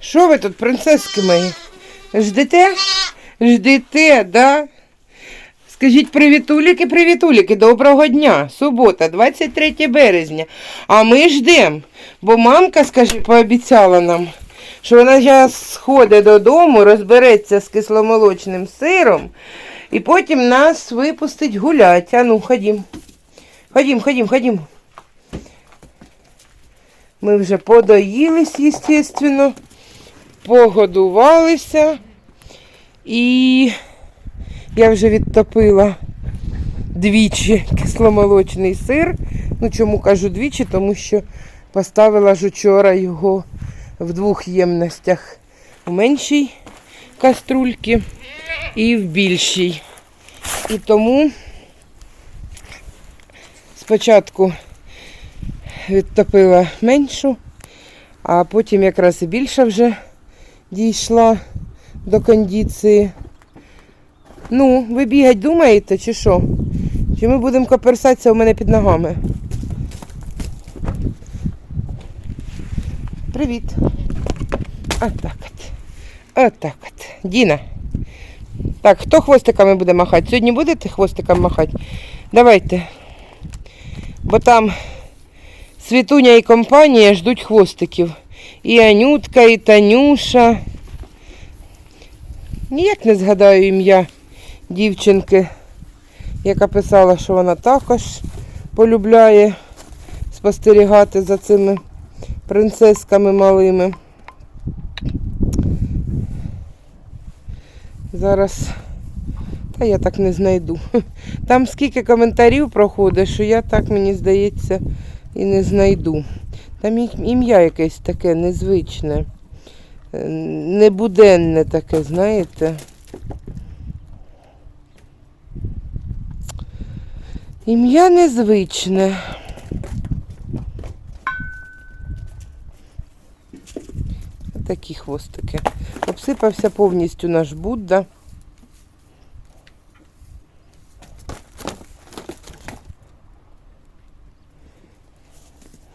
Що ви тут, принцески мої? Ждете? Ждете, да? Скажіть привітуліки, привітуліки, доброго дня. Субота, 23 березня. А ми ждемо. Бо мамка, скажи, пообіцяла нам, що вона зараз сходить додому, розбереться з кисломолочним сиром і потім нас випустить гулять. А ну, ходім. Ходім, ходім, ходім. Ми вже подоїлись, естественно погодувалися. І я вже відтопила двічі кисломолочний сир. Ну, чому кажу двічі? Тому що поставила ж учора його в двох ємностях. У меншій каструльці і в більшій. І тому спочатку відтопила меншу, а потім якраз і більша вже дійшла до кондиції. Ну, ви бігать думаєте, чи що? Чи ми будемо коперсатися у мене під ногами? Привіт. Отак от. Отак от. Діна. Так, хто хвостиками буде махати? Сьогодні будете хвостиком махати? Давайте. Бо там Світуня і компанія ждуть хвостиків. І Анютка, і Танюша. Ніяк не згадаю ім'я дівчинки, яка писала, що вона також полюбляє спостерігати за цими принцесками малими. Зараз, та я так не знайду. Там скільки коментарів проходить, що я так, мені здається, і не знайду. Там ім'я якесь таке незвичне, е, небуденне таке, знаєте. Ім'я незвичне. Такі хвостики. Обсипався повністю наш Будда.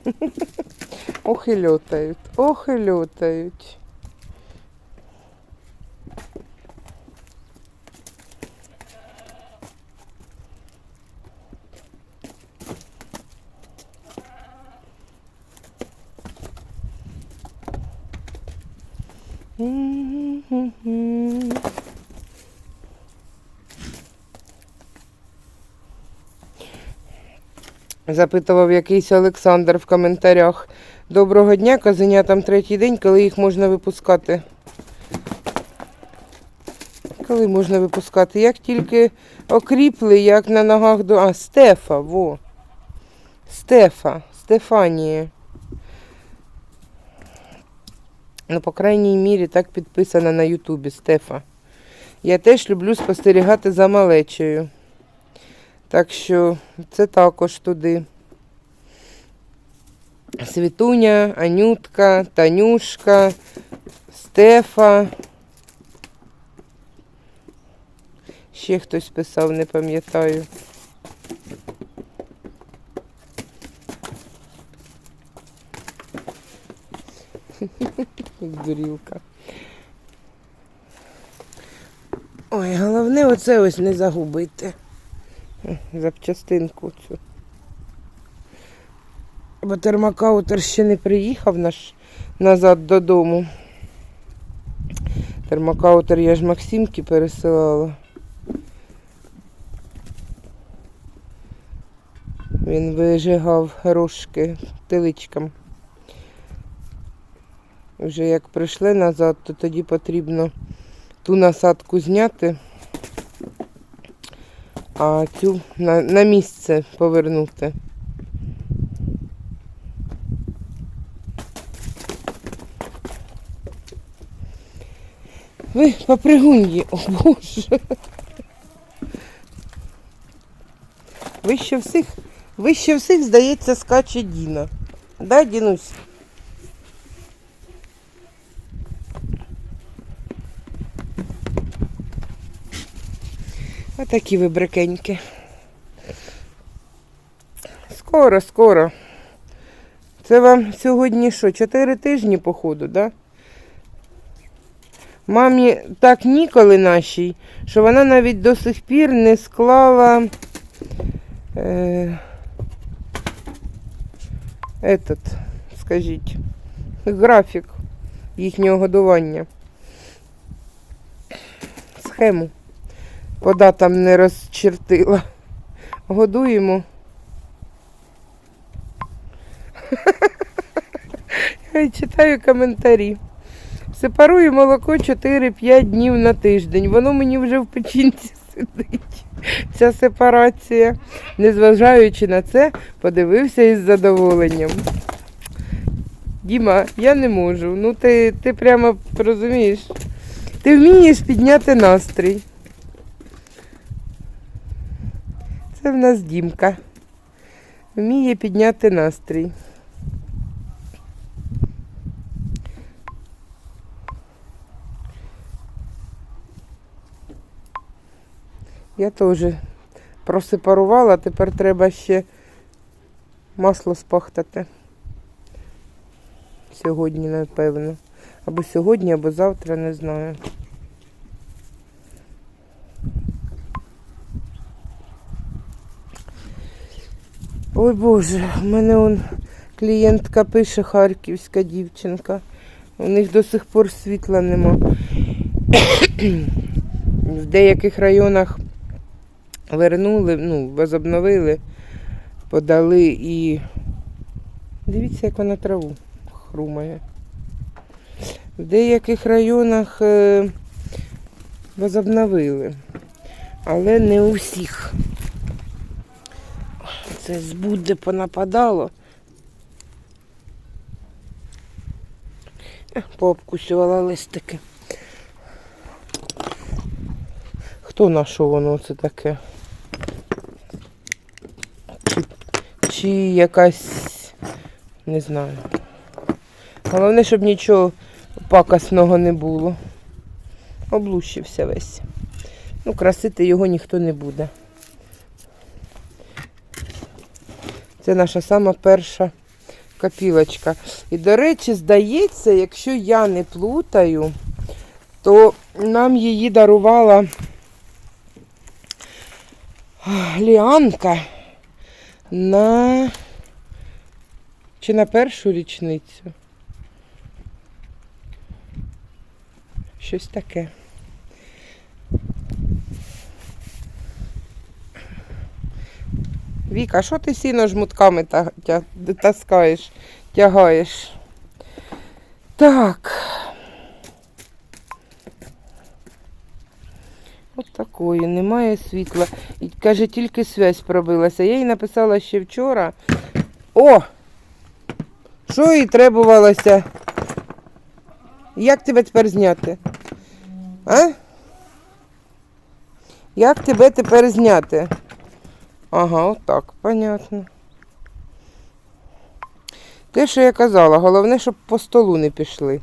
Ох і льотають, ох і льотають. Запитував якийсь Олександр в коментарях. Доброго дня, козенятам третій день, коли їх можна випускати. Коли можна випускати? Як тільки окріпли, як на ногах до. А, Стефа, во. Стефа, Стефанія. Ну, по крайній мірі, так підписана на Ютубі Стефа. Я теж люблю спостерігати за малечею. Так що це також туди. Світуня, Анютка, Танюшка, Стефа. Ще хтось писав, не пам'ятаю. Дурілка. Ой, головне оце ось не загубити. Запчастинку цю. Бо термокаутер ще не приїхав наш назад додому. Термокаутер я ж Максимки пересилала. Він вижигав рожки теличкам. Вже як прийшли назад, то тоді потрібно ту насадку зняти, а цю на, на місце повернути. Ви попригуньї, о Боже. Вище всіх, вище всіх, здається, скаче Діна. Да, Дінусь? Отакі ви брикеньки. Скоро, скоро. Це вам сьогодні що, чотири тижні, походу, да? Мамі так ніколи нашій, що вона навіть до сих пір не склала е, этот, скажіть, графік їхнього годування. Схему по датам не розчертила. Годуємо. Я читаю коментарі. Сепарую молоко 4-5 днів на тиждень. Воно мені вже в печінці сидить. Ця сепарація. Незважаючи на це, подивився із задоволенням. Діма, я не можу. Ну ти, ти прямо розумієш. Ти вмієш підняти настрій. Це в нас Дімка. Вміє підняти настрій. Я теж просепарувала, тепер треба ще масло спахтати. Сьогодні, напевно. Або сьогодні, або завтра, не знаю. Ой Боже, у мене он клієнтка пише харківська дівчинка. У них до сих пор світла нема. В деяких районах вернули, ну, возобновили, подали і. Дивіться, як вона траву хрумає. В деяких районах е, возобновили, але не у всіх. Це збудде понападало. Е, Пообкусювала листики. Хто на що воно це таке? Чи, чи якась, не знаю. Головне, щоб нічого пакосного не було. Облущився весь. Ну, красити його ніхто не буде. Це наша сама перша копілочка. І, до речі, здається, якщо я не плутаю, то нам її дарувала Ліанка на чи на першу річницю. Щось таке. Віка, що ти сіно жмутками та, тя, таскаєш, тягаєш? Так. От такої, немає світла. І каже, тільки связь пробилася. Я їй написала ще вчора. О! Що їй требувалося? Як тебе тепер зняти? А? Як тебе тепер зняти? Ага, отак, понятно. Те, що я казала, головне, щоб по столу не пішли.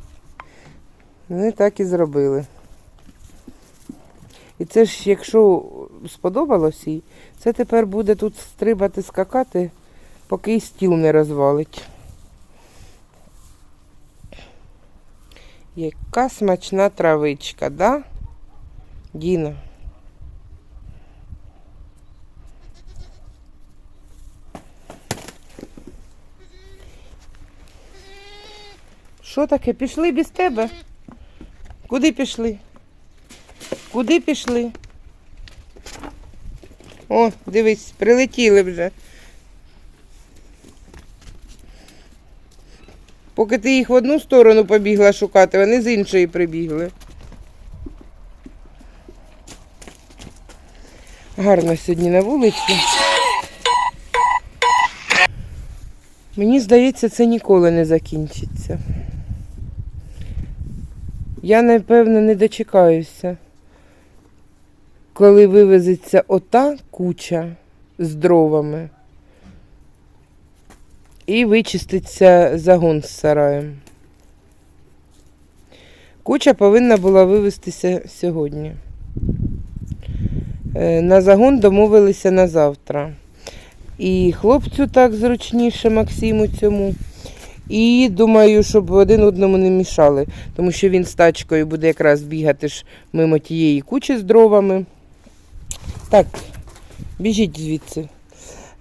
Вони так і зробили. І це ж, якщо сподобалось їй, це тепер буде тут стрибати, скакати, поки і стіл не розвалить. Яка смачна травичка, да? Діна. Що таке? Пішли без тебе? Куди пішли? Куди пішли? О, дивись, прилетіли вже. Поки ти їх в одну сторону побігла шукати, вони з іншої прибігли. Гарно сьогодні на вулиці. Мені здається, це ніколи не закінчиться. Я, напевно, не дочекаюся, коли вивезеться ота куча з дровами і вичиститься загон з сараєм. Куча повинна була вивезтися сьогодні. Е, На загон домовилися на завтра. І хлопцю так зручніше, Максиму цьому. І думаю, щоб один одному не мішали, тому що він з тачкою буде якраз бігати ж мимо тієї кучі з дровами. Так, біжіть звідси.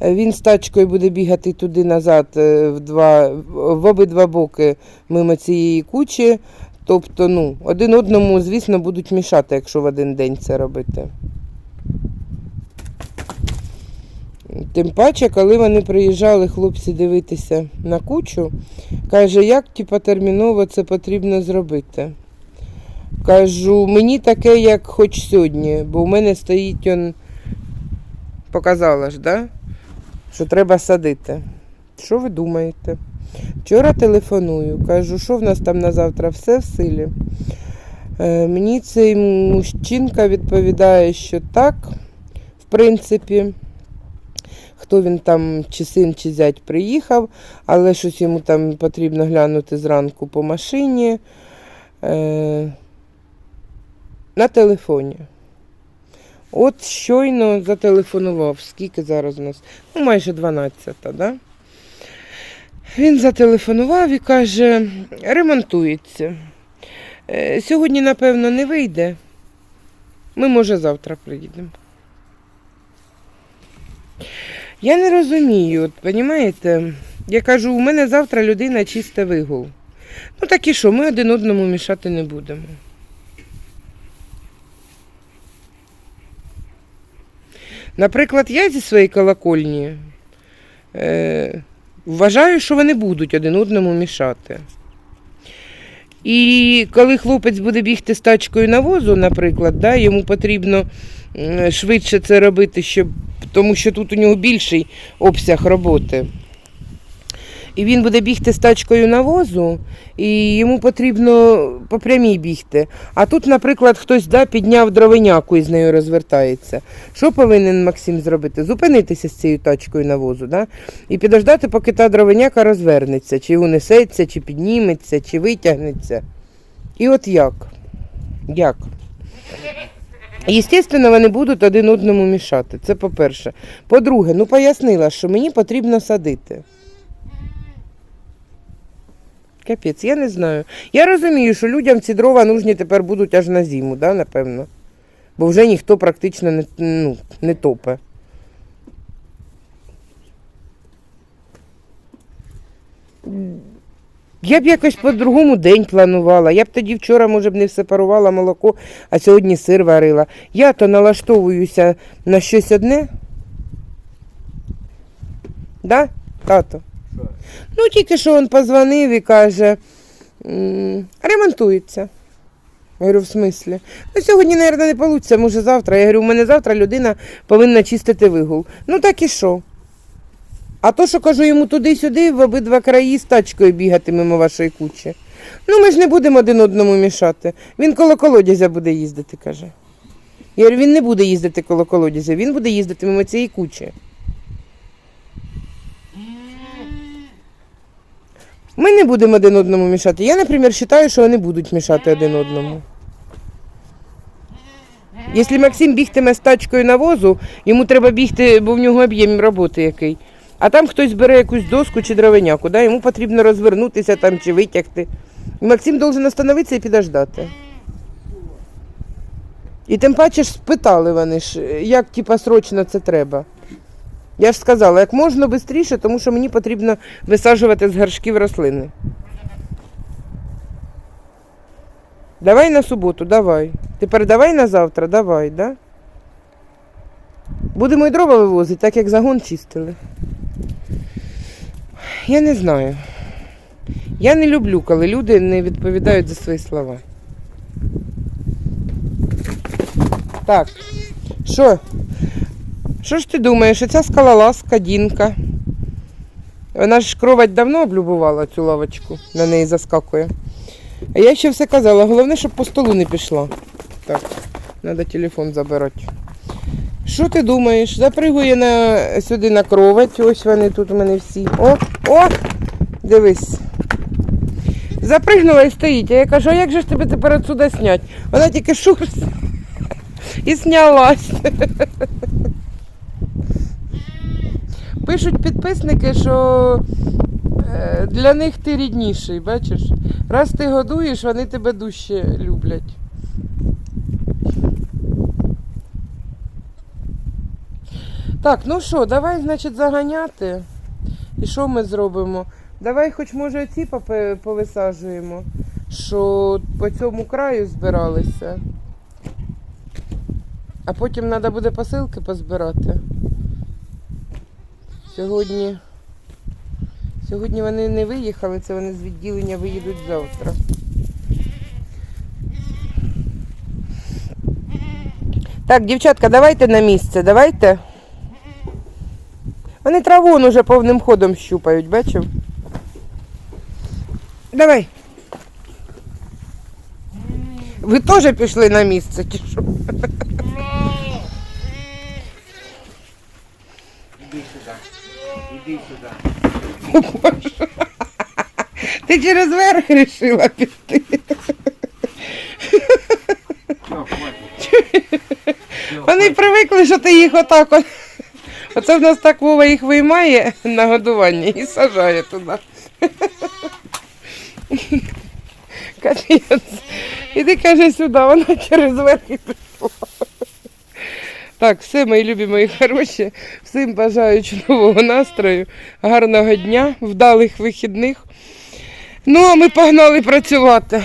Він з тачкою буде бігати туди назад е, в, в обидва боки мимо цієї кучі. Тобто, ну, один одному, звісно, будуть мішати, якщо в один день це робити. Тим паче, коли вони приїжджали, хлопці дивитися на кучу, каже, як типа, терміново це потрібно зробити. Кажу, мені таке, як хоч сьогодні, бо в мене стоїть он, показала ж, да? що треба садити. Що ви думаєте? Вчора телефоную, кажу, що в нас там на завтра все в силі. Е, мені цей мужчинка відповідає, що так, в принципі, хто він там, чи син, чи зять приїхав, але щось йому там потрібно глянути зранку по машині. Е, на телефоні. От щойно зателефонував. Скільки зараз у нас? Ну, майже 12, та да? Він зателефонував і каже, ремонтується. Е, Сьогодні, напевно, не вийде. Ми, може, завтра приїдемо. Я не розумію, от, понімаєте? Я кажу, у мене завтра людина чисте вигул. Ну так і що, ми один одному мішати не будемо. Наприклад, я зі своєї колокольні е, вважаю, що вони будуть один одному мішати. І коли хлопець буде бігти з тачкою на возу, наприклад, да, йому потрібно швидше це робити, щоб, тому що тут у нього більший обсяг роботи. І він буде бігти з тачкою на возу, і йому потрібно по прямій бігти. А тут, наприклад, хтось да, підняв дровиняку і з нею розвертається. Що повинен Максим зробити? Зупинитися з цією тачкою на возу, да? і підождати, поки та дровиняка розвернеться, чи унесеться, чи підніметься, чи витягнеться. І от як? Як? Єстественно, вони будуть один одному мішати. Це по-перше. По-друге, ну пояснила, що мені потрібно садити. Капець, я не знаю. Я розумію, що людям ці дрова нужні тепер будуть аж на зиму, да, напевно. Бо вже ніхто практично не, ну, не топе. Я б якось по-другому день планувала. Я б тоді вчора, може б, не сепарувала молоко, а сьогодні сир варила. Я то налаштовуюся на щось одне. Да, тато? Ну, тільки що він позвонив і каже, ремонтується. Я говорю, в смислі? Ну, сьогодні, мабуть, не вийде, може завтра. Я говорю, у мене завтра людина повинна чистити вигул. Ну так і що? А то, що кажу йому туди-сюди, в обидва краї з тачкою бігати мимо вашої кучі. Ну, ми ж не будемо один одному мішати. Він коло колодязя буде їздити, каже. Я говорю, він не буде їздити коло колодязя, він буде їздити мимо цієї кучі. Ми не будемо один одному мішати. Я, наприклад, вважаю, що вони будуть мішати один одному. Якщо Максим бігтиме з тачкою на возу, йому треба бігти, бо в нього об'єм роботи який. А там хтось бере якусь доску чи дровиняку, да? йому потрібно розвернутися там чи витягти. І Максим должен остановитися і підождати. І тим паче ж спитали вони ж, як типа срочно це треба. Я ж сказала, як можна швидше, тому що мені потрібно висаджувати з горшків рослини. Давай на суботу, давай. Тепер давай на завтра, давай, да? Будемо і дрова вивозити, так як загон чистили. Я не знаю. Я не люблю, коли люди не відповідають за свої слова. Так, що? Що ж ти думаєш, оця скалолазка Дінка? Вона ж кровать давно облюбувала цю лавочку, на неї заскакує. А я ще все казала, головне, щоб по столу не пішла. Так, треба телефон забирати. Що ти думаєш? Запригує на, сюди на кровать, ось вони тут у мене всі. О, о! Дивись. Запригнула і стоїть. А я кажу, а як же ж тебе тепер отсюди снять? Вона тільки шур. І снялась. Пишуть підписники, що е, для них ти рідніший, бачиш? Раз ти годуєш, вони тебе дужче люблять. Так, ну що, давай, значить, заганяти. І що ми зробимо? Давай хоч може ці попе- повисаджуємо, що по цьому краю збиралися. А потім треба буде посилки позбирати. Сьогодні. Сьогодні вони не виїхали, це вони з відділення виїдуть завтра. Так, дівчатка, давайте на місце, давайте. Вони траву он уже повним ходом щупають, бачив? Давай. Ви теж пішли на місце, чи що? Іди сюди. Іди сюди. О, Боже. Ти через верх вирішила піти. Все, хватить. Все, Вони привикли, що ти їх отак. от- Оце в нас так Вова їх виймає на годування і сажає туди. Капець. Іди каже сюди, вона через верх і пішла. Так, все, мої любі, мої хороші. Всім бажаю чудового настрою, гарного дня, вдалих вихідних. Ну, а ми погнали працювати.